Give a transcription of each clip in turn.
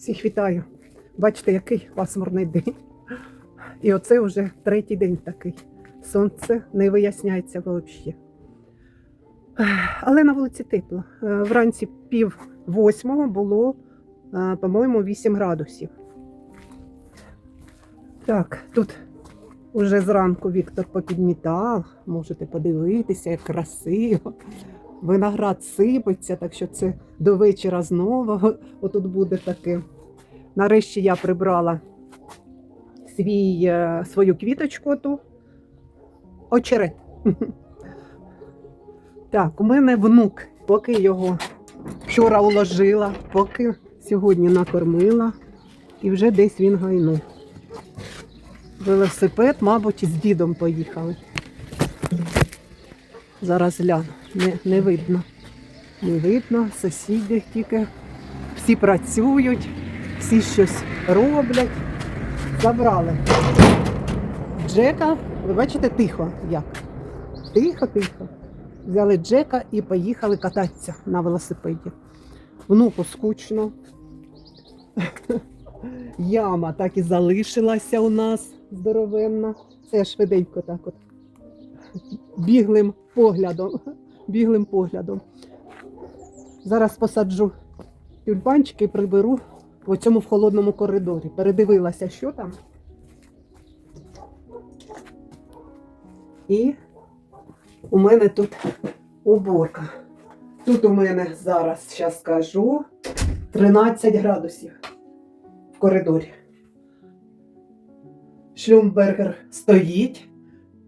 Всіх вітаю. Бачите, який пасмурний день. І оце вже третій день такий. Сонце не виясняється взагалі. Але на вулиці тепло. Е, Вранці пів восьмого було, е, по-моєму, 8 градусів. Так, тут уже зранку Віктор попідмітав. Можете подивитися, як красиво. Виноград сипеться, так що це до вечора знову отут буде таке. Нарешті я прибрала свій, е, свою квіточку ту. Очерет. Так, у мене внук, поки його вчора уложила, поки сьогодні накормила, і вже десь він гайнув. Велосипед, мабуть, з дідом поїхали. Зараз гляну, не, не видно. Не видно, сусіди тільки всі працюють, всі щось роблять. Забрали. Джека, ви бачите, тихо як. Тихо, тихо. Взяли Джека і поїхали кататися на велосипеді. Внуку скучно. Яма так і залишилася у нас здоровенна. Це швиденько так от. Біглим поглядом. Біглим поглядом. Зараз посаджу тюльпанчики і приберу в цьому в холодному коридорі. Передивилася, що там. І у мене тут уборка. Тут у мене зараз, зараз скажу, 13 градусів в коридорі. Шлюмбергер стоїть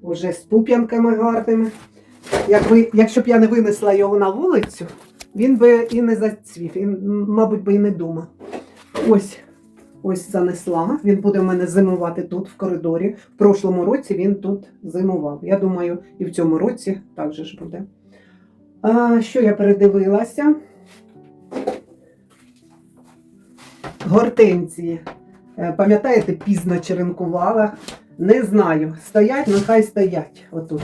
уже з пуп'янками гарними. Якби, якщо б я не винесла його на вулицю, він би і не зацвів, він, мабуть, би і не думав. Ось, ось занесла. Він буде в мене зимувати тут, в коридорі. В прошлому році він тут зимував. Я думаю, і в цьому році так же ж буде. А, що я передивилася? Гортензії. Е, Пам'ятаєте, пізно черенкувала. Не знаю. Стоять, нехай стоять. Отут.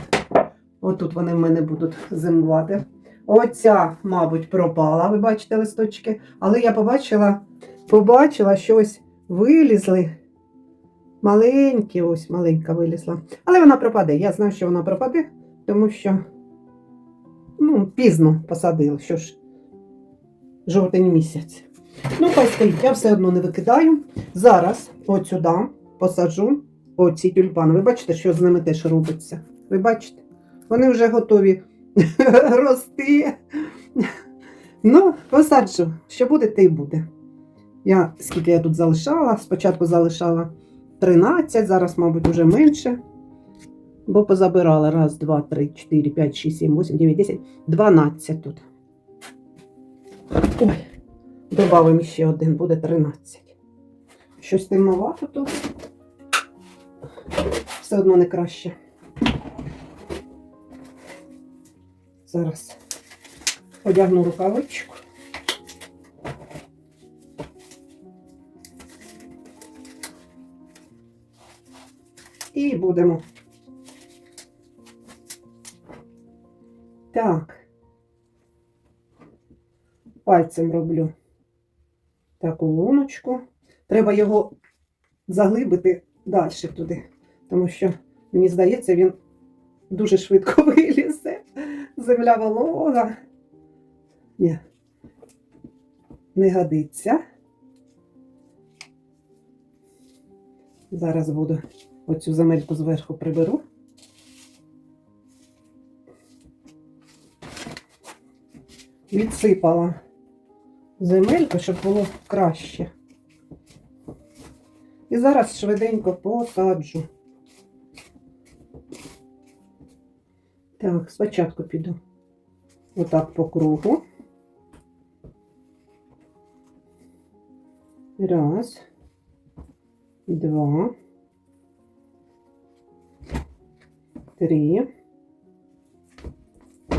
Отут вони в мене будуть зимувати. Оця, мабуть, пропала, ви бачите листочки. Але я побачила, побачила, що ось вилізли. Маленькі, ось маленька вилізла. Але вона пропаде. Я знаю, що вона пропаде, тому що ну, пізно посадили. Що ж, жовтень місяць. Ну, хай стоїть, я все одно не викидаю. Зараз от сюди посаджу оці тюльпани. Ви бачите, що з ними теж робиться? Ви бачите? Вони вже готові рости. Ну, посаджу. Що буде, те й буде. Я скільки я тут залишала, спочатку залишала 13, зараз, мабуть, вже менше. Бо позабирала раз, два, три, чотири, п'ять, шість, сім, вісім, дев'ять, десять, 12 тут. Ой, добавимо ще один, буде 13. Щось темновато тут. Все одно не краще. Зараз одягну рукавичку. І будемо. Так. Пальцем роблю таку луночку. Треба його заглибити далі туди, тому що, мені здається, він дуже швидко вилізе. Земля волога. Ні. Не годиться. Зараз буду оцю земельку зверху приберу. Відсипала земельку, щоб було краще. І зараз швиденько посаджу. Так, спочатку піду отак по кругу. Раз, два, три,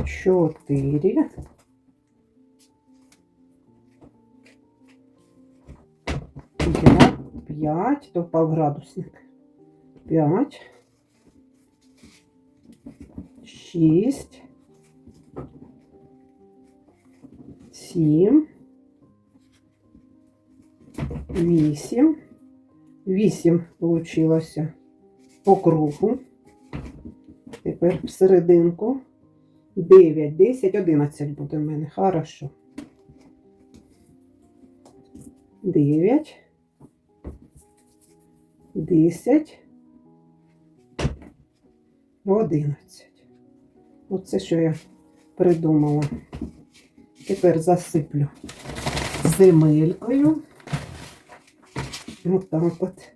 чотири. П'ять, то впав градусник. П'ять. Шість. Сім. вісім. Вісім вийшло по кругу. Тепер в серединку. 9, 10, 11 буде в мене. Хорошо. 9, 10, 11. Оце що я придумала. Тепер засиплю земелькою. Отак от.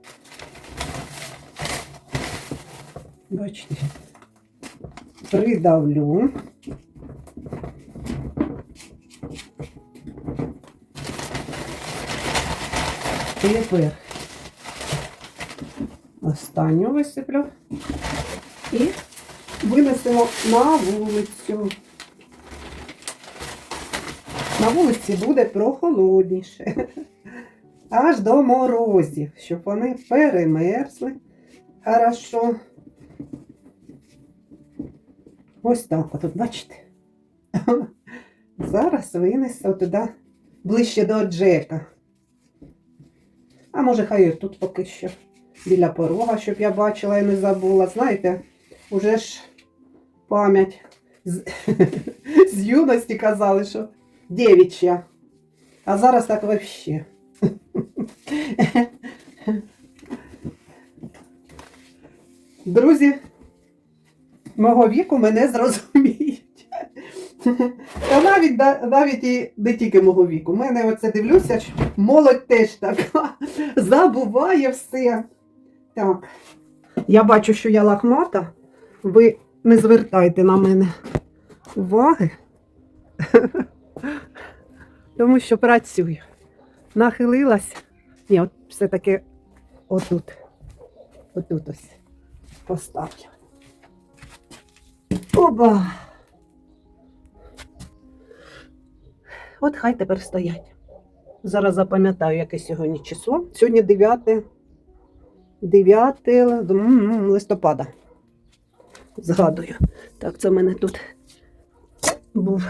Бачите, придавлю. Тепер останню висиплю і винесемо на вулицю. На вулиці буде прохолодніше. Аж до морозів, щоб вони перемерзли. Хорошо. Ось так от, бачите. Зараз винесу туди ближче до Джека. А може, хай тут поки що біля порога, щоб я бачила і не забула. Знаєте, уже ж пам'ять з, з юності казали, що дівчя. А зараз так взагалі. Друзі, мого віку мене зрозуміють. Та навіть, навіть і не тільки мого віку. У мене оце дивлюся, що молодь теж така забуває все. Так, я бачу, що я лахмата. Ви не звертайте на мене уваги, тому що працюю. Нахилилась. Ні, от все-таки отут. Отут ось поставлю. Оба. От хай тепер стоять. Зараз запам'ятаю, яке сьогодні число. Сьогодні 9, 9 листопада. Згадую. Так, це в мене тут був.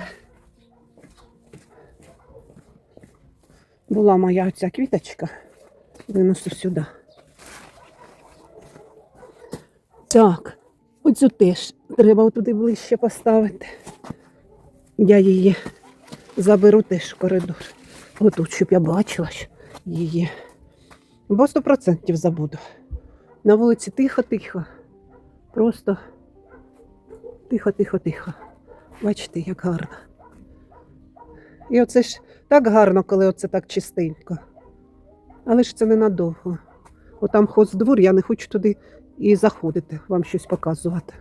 Була моя оця квіточка. Винесу сюди. Так, оцю теж треба туди ближче поставити. Я її заберу теж в коридор. Отут, щоб я бачила її. Бо сто процентів забуду. На вулиці тихо-тихо. Просто тихо-тихо-тихо. Бачите, як гарно. І оце ж так гарно, коли оце так чистенько. Але ж це ненадовго. Отам хоздвор, я не хочу туди і заходити, вам щось показувати.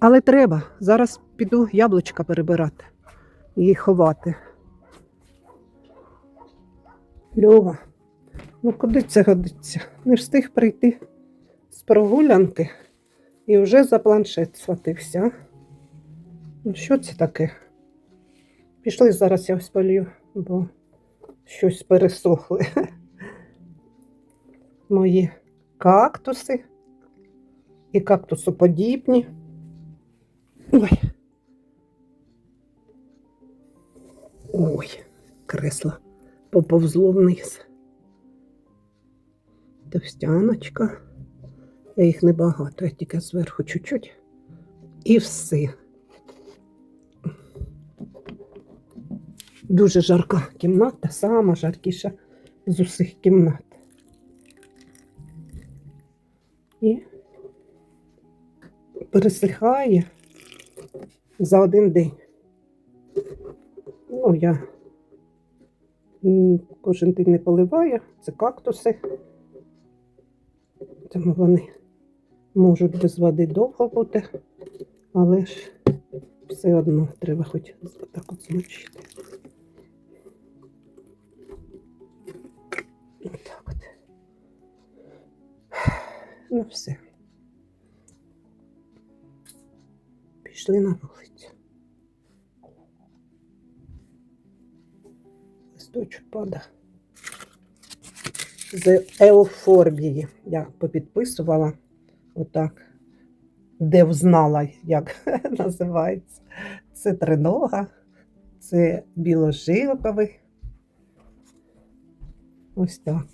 Але треба. Зараз піду яблучка перебирати і ховати. Льова, ну куди це годиться? Не встиг прийти з прогулянки і вже за планшет схватився. Ну, що це таке? Пішли зараз я ось полью, бо щось пересохли. Мої кактуси і кактусоподібні. Ой. Ой, кресло поповзло вниз. Товстяночка. Я їх небагато, я тільки зверху чуть-чуть. І все. Дуже жарка кімната, сама жаркіша з усіх кімнат. І пересихає за один день. Ну, я кожен день не поливаю, це кактуси. Тому вони можуть без води довго бути, але ж все одно треба хоч так от змочити. Отак от. Ну все. Пішли на вулицю. Листочок пада. З еуфорбії. Я попідписувала отак, де взнала, як називається. Це тринога, це біложилковий. Ось так.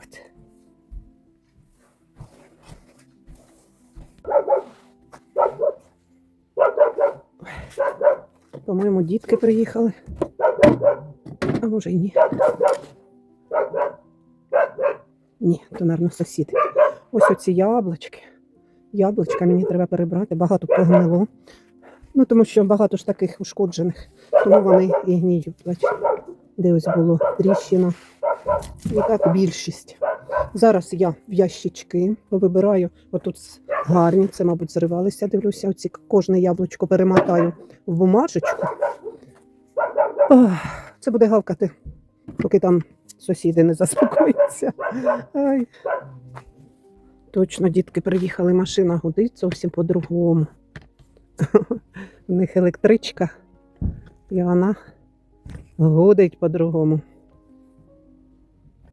По-моєму, дітки приїхали. А може й ні. Ні, то, мабуть, сусіди. Ось оці яблучки. Яблучка мені треба перебрати, багато погнило. Ну, тому що багато ж таких ушкоджених, тому вони і гніють. Бачите, де ось було тріщина. І так більшість. Зараз я в ящички вибираю. Отут гарні, це, мабуть, зривалися, дивлюся. Оці кожне яблучко перемотаю в бумажечку. Ах, Це буде гавкати, поки там сусіди не заспокояться. Ай. Точно, дітки приїхали, машина гудить зовсім по-другому. У них електричка, і вона гудить по-другому.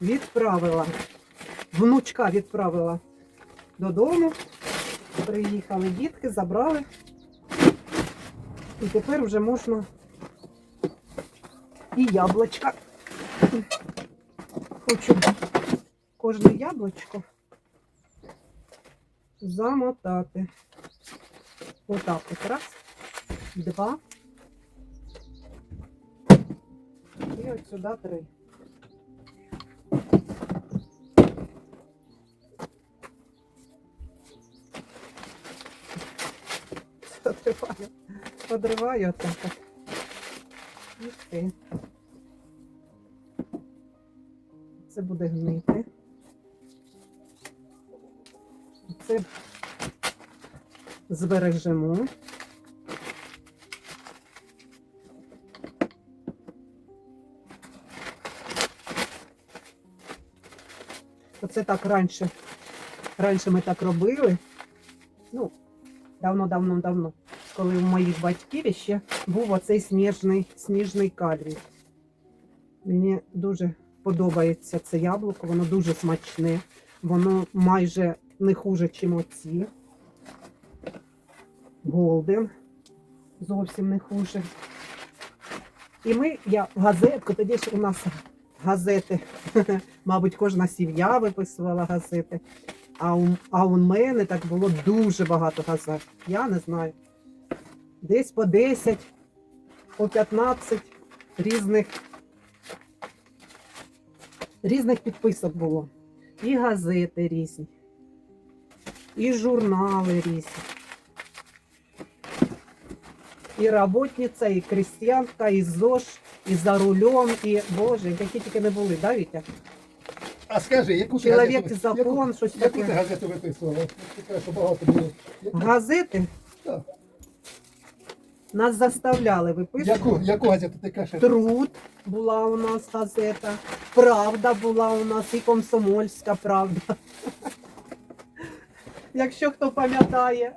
Відправила. Внучка відправила додому. Приїхали дітки, забрали. І тепер вже можна і яблучка. Хочу кожне яблучко замотати. Отак от раз, два. І от сюди три. Подриваю, подриваю отак. І все. Це буде гнити. Це збережемо. Оце так раніше. Раніше ми так робили. Ну, давно-давно-давно. Коли у моїх батьків ще був оцей сніжний, сніжний кальвій. Мені дуже подобається це яблуко, воно дуже смачне. Воно майже не хуже, ніж оці. Голден. Зовсім не хуже. І ми, я газетку, тоді ж у нас газети, мабуть, кожна сім'я виписувала газети. А у, а у мене так було дуже багато газет. Я не знаю. Десь по 10, по 15 різних, різних підписок було. І газети різні, і журнали різні. І роботниця, і крестьянка, і ЗОЖ, і за рулем, і Боже, які тільки не були, да, Вітя? А скажи, яку ти Чоловік газету, і закон, яку, щось яку ти таке. газету виписувала? Ти кажеш, що багато було. Яку, Газети Так. нас заставляли виписувати. яку, яку газету ти кажеш? Труд була у нас газета, Правда була у нас і комсомольська правда. Якщо хто пам'ятає.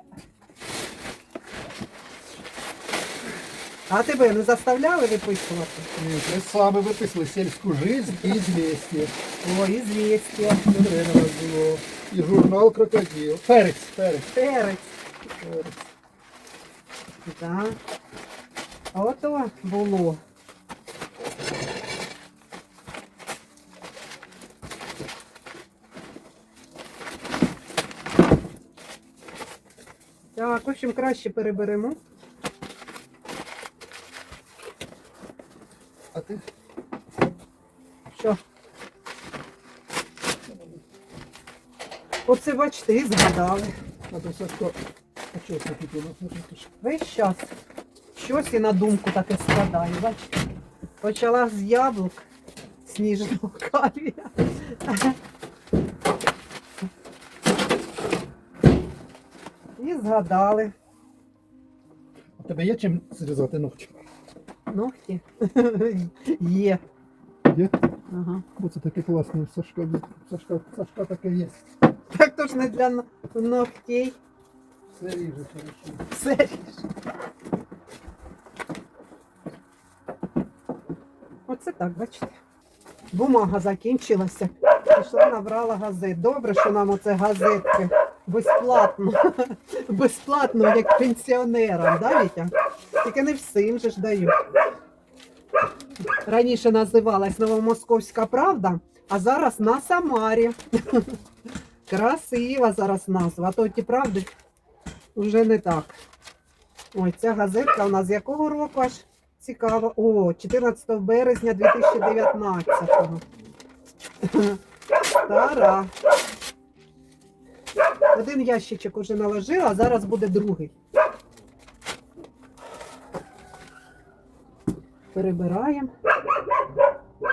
А тебе не заставляли виписувати? Ні, Ми саме виписували сільську жизнь і звісті. О, ізвістя, було. І журнал крокодил. Перець, перець, перець. перець. Да. Ото було. Так, в общем, краще переберемо. А ти? Що? Оце бачите, і згадали. А то Сашко. А чого це тут у нас? Весь час щось і на думку таке складаю, бачите? Почала з яблук сніжного калія. Згадали У тебе є чим зрізати ногті? ногті. Є. Є? Ага. Бо це таке класне. Сашка, Сашка, Сашка таке є. Так то ж не для но- ногтей. Все ріже, хорошо. Все ріж. Оце так, бачите. Бумага закінчилася. Пішла, набрала газет. Добре, що нам оце газетки безплатно. Безплатно, як пенсіонерам, да, Вітя? Тільки не всім же ж дають. Раніше називалась Новомосковська правда, А зараз на Самарі. Красива зараз назва. А то ті правди вже не так. Ой, ця газетка у нас з якого року аж цікаво. О, 14 березня 2019-го. Стара. Один ящичок уже наложила, а зараз буде другий. Перебираємо.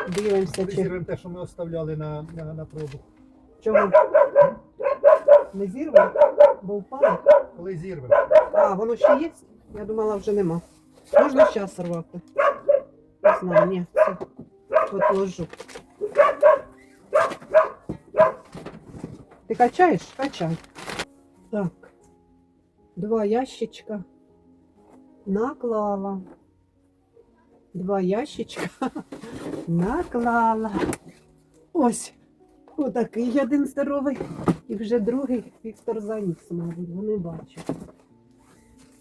Дивимося, чи Визіримо те, що ми оставляли на, на, на пробу. чого не зірве, бо впало. Коли зірвемо. А, воно ще є? Я думала, вже нема. Можна зараз рвати? Не знаю, ні, все. Отложу. Ти качаєш? Качай. Так. Два ящичка. Наклала. Два ящичка. Наклала. Ось. Отакий один здоровий. І вже другий Віктор заніс, мабуть, вони бачать.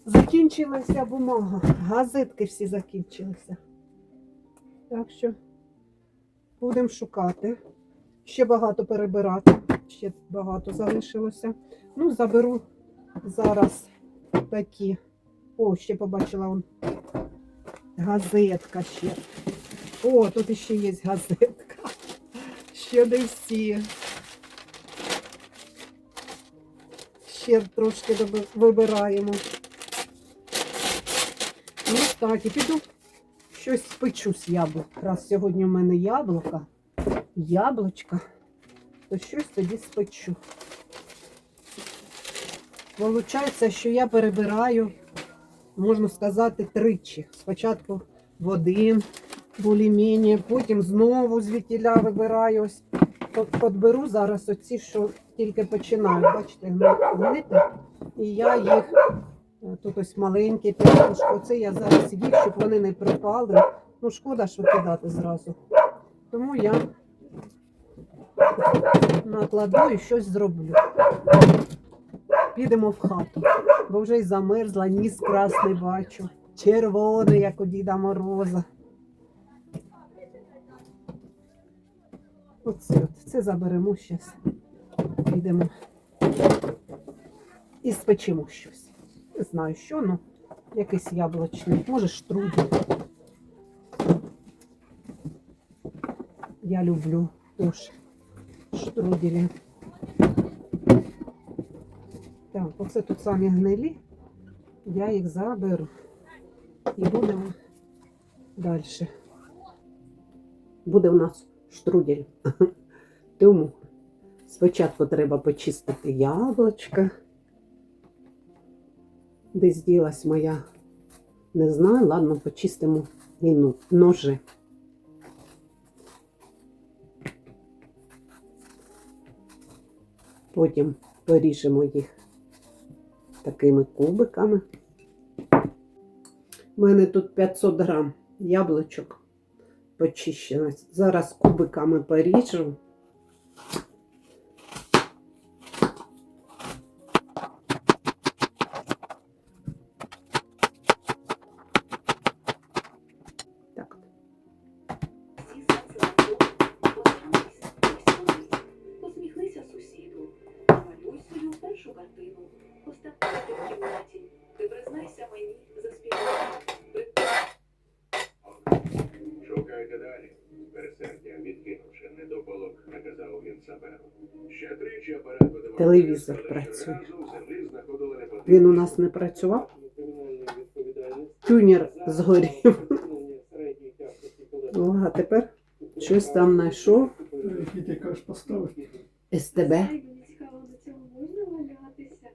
Закінчилася бумага. Газетки всі закінчилися. Так що будемо шукати. Ще багато перебирати. Ще багато залишилося. Ну, заберу зараз такі. О, ще побачила он. Газетка ще. О, тут ще є газетка. Ще не всі. Ще трошки вибираємо. Ну так, і піду щось спечу з яблук. Раз сьогодні у мене яблука, яблучка, то щось тоді спечу. Получається, що я перебираю, можна сказати, тричі. Спочатку в один бульмені, потім знову звідтіля вибираю. Ось от, от беру зараз оці, що тільки починають, бачите, гнити. І я їх Е, Тут ось маленькі п'ятушки. Оце я зараз їх, щоб вони не пропали. Ну, шкода, що кидати зразу. Тому я накладу і щось зроблю. Підемо в хату, бо вже й замерзла, ніс красний бачу. Червоний, як у Діда Мороза. Оце от, це заберемо зараз. Підемо і спечемо щось. Не знаю що, ну якийсь яблучний, може штрудель. Я люблю теж штруделі. Оце тут самі гнилі. Я їх заберу. І будемо далі. Буде у нас штрудель. Тому спочатку треба почистити яблучка. Десь ділась моя. Не знаю, ладно, почистимо і ножи. Потім поріжемо їх такими кубиками. У мене тут 500 грам яблучок почищено. Зараз кубиками поріжу. Пересердя, відкинувши недопалок, наказав він Саберу. Ще тричі апарат видавав. Телевізор працює. Він у нас не працював. Тюнер згорів. О, а тепер щось там знайшов. СТБ. Цікаво, на цьому можна валятися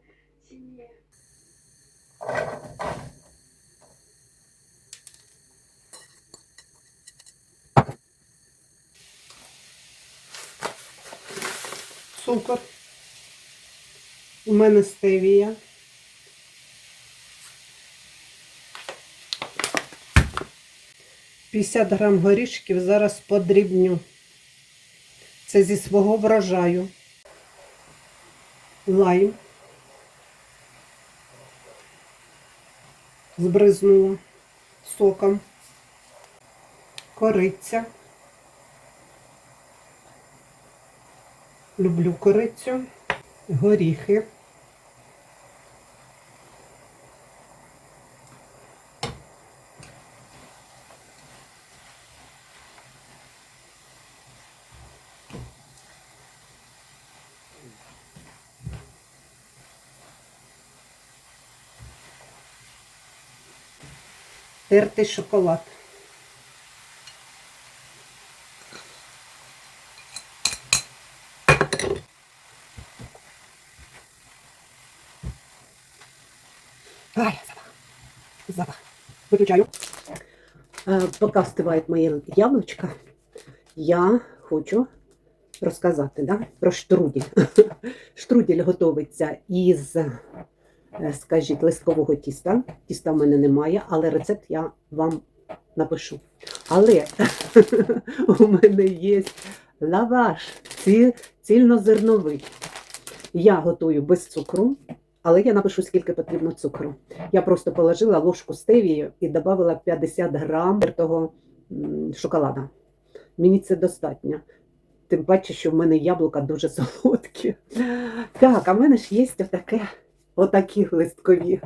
чи ні? Цукор. У мене стевія. П'ятдесят грам горішків зараз подрібню. Це зі свого врожаю. Лайм. Збризнула соком. Кориця. Люблю корицю, горіхи. Тертий шоколад. Ай, запах. Запах. Виключаю. Е, Поки встигають мої яблучка, я хочу розказати да, про штрудель. Штрудель готовиться із, е, скажіть, листкового тіста. Тіста в мене немає, але рецепт я вам напишу. Але у мене є лаваш ці- цільнозерновий. Я готую без цукру, але я напишу, скільки потрібно цукру. Я просто положила ложку стевії і додала 50 грам того шоколада. Мені це достатньо. Тим паче, що в мене яблука дуже солодкі. Так, а в мене ж є отаке, отакі листкові.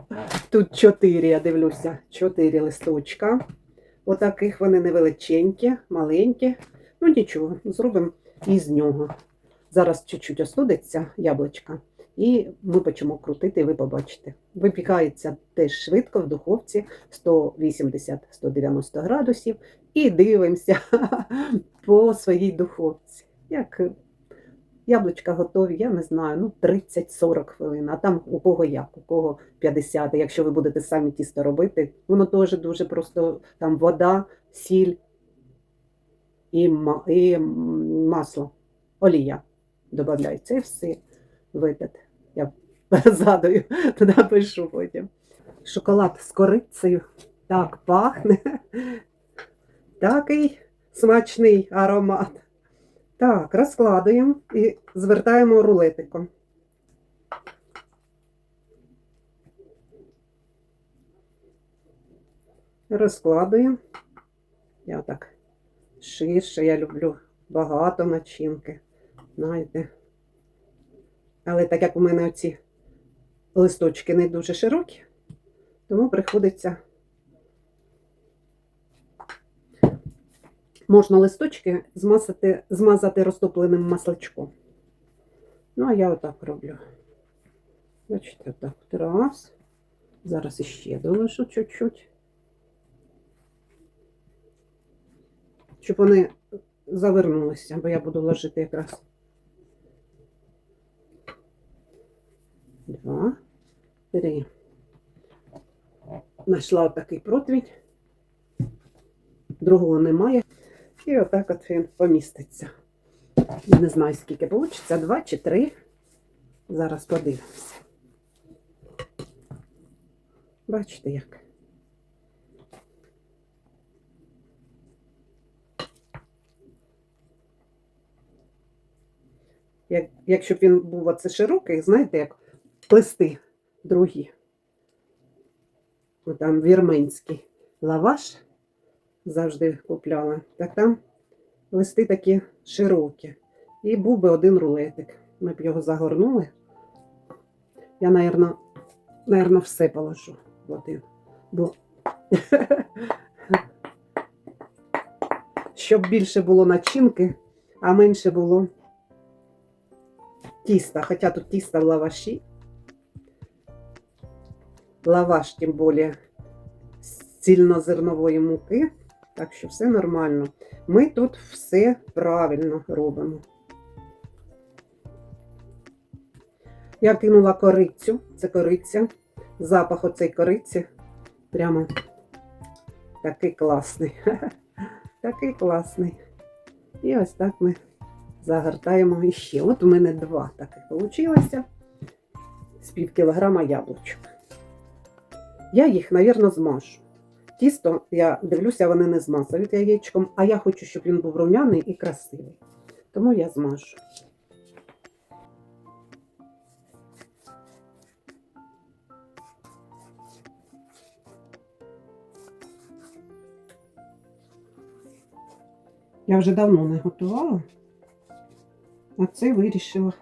Тут чотири, я дивлюся, чотири листочка. Отаких вони невеличенькі, маленькі. Ну нічого, зробимо із нього. Зараз чуть-чуть остудиться яблучка. І ми почнемо крутити, ви побачите. Випікається теж швидко в духовці 180-190 градусів. І дивимося по своїй духовці. Як яблучка готові, я не знаю, ну 30-40 хвилин, а там у кого як, у кого 50. Якщо ви будете самі тісто робити, воно теж дуже просто там вода, сіль і, і масло, олія додається і все видати. Я згадую, туди пишу потім. Шоколад з корицею. Так пахне. Такий смачний аромат. Так, розкладуємо і звертаємо рулетиком. Розкладуємо. Я так ширше, я люблю багато начинки. Знаєте. Але так як у мене оці листочки не дуже широкі, тому приходиться. Можна листочки змазати, змазати розтопленим масличком. Ну, а я отак роблю. Бачите, отак. от Раз. Зараз іще долишу чуть-чуть. Щоб вони завернулися, бо я буду ложити якраз. Два, три. Знайшла отакий противень. Другого немає. І отак от він поміститься. Не знаю, скільки вийде, два чи три. Зараз подивимося. Бачите як? Як, якщо б він був оце широкий, знаєте, як листи другі. Там вірменський лаваш завжди купляла. Так там листи такі широкі. І був би один рулетик. Ми б його загорнули. Я, напевно, наверно, все положу в один. Бо щоб більше було начинки, а менше було тіста. Хоча тут тіста в лаваші. Лаваш, тим більше, з цільнозернової муки. Так що все нормально. Ми тут все правильно робимо. Я кинула корицю, це кориця. Запах оцей кориці прямо такий класний. Такий класний. І ось так ми загортаємо іще. От у мене два таких вийшло. З пів кілограма яблучок. Я їх, мабуть, змажу. Тісто, я дивлюся, вони не змазують яєчком, а я хочу, щоб він був рум'яний і красивий. Тому я змажу. Я вже давно не готувала. А це вирішила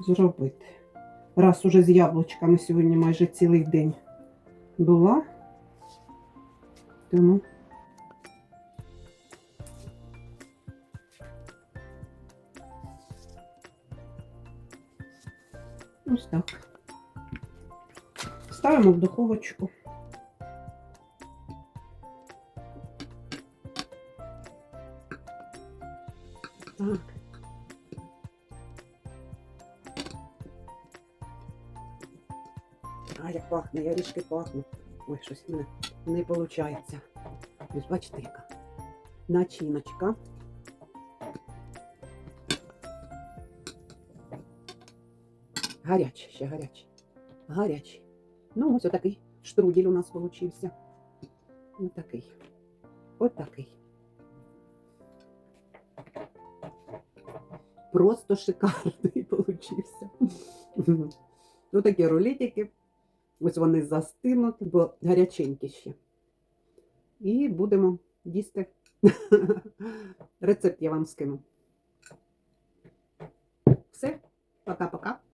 зробити. Раз уже з яблучками сьогодні майже цілий день була. Тому ось так. Ставимо в духовочку. Так. А, як пахне, я ріжки пахну. Ой, щось не, не виходить. Ось бачите, яка начиночка. Гарячий, ще гарячий. Гарячий. Ну, ось отакий штрудель у нас получився. Отакий. Отакий. Просто шикарний получився. Ну, такі рулетики. Ось вони застинуть, бо гаряченькі ще. І будемо їсти. Рецепт я вам скину. Все, пока-пока.